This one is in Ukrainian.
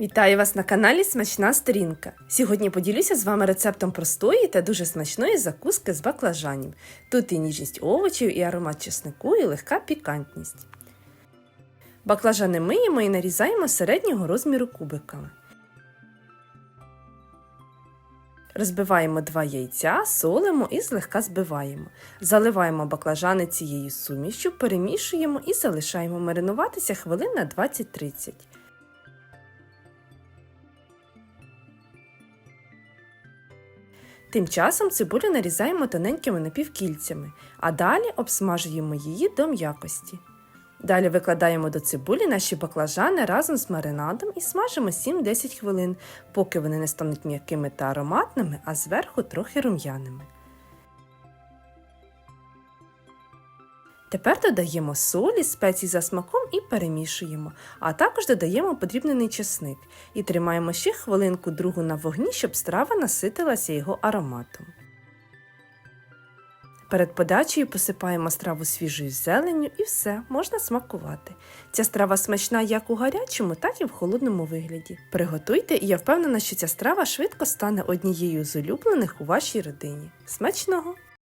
Вітаю вас на каналі Смачна Сторінка. Сьогодні поділюся з вами рецептом простої та дуже смачної закуски з баклажанів. Тут і ніжність овочів, і аромат чеснику, і легка пікантність. Баклажани миємо і нарізаємо середнього розміру кубиками. Розбиваємо два яйця, солимо і злегка збиваємо. Заливаємо баклажани цією сумішчю, перемішуємо і залишаємо маринуватися хвилин на 20-30. Тим часом цибулю нарізаємо тоненькими напівкільцями, а далі обсмажуємо її до м'якості. Далі викладаємо до цибулі наші баклажани разом з маринадом і смажимо 7-10 хвилин, поки вони не стануть м'якими та ароматними, а зверху трохи рум'яними. Тепер додаємо солі, спеції за смаком і перемішуємо, а також додаємо подрібнений чесник і тримаємо ще хвилинку другу на вогні, щоб страва наситилася його ароматом. Перед подачею посипаємо страву свіжою зеленню і все, можна смакувати. Ця страва смачна як у гарячому, так і в холодному вигляді. Приготуйте, і я впевнена, що ця страва швидко стане однією з улюблених у вашій родині. Смачного!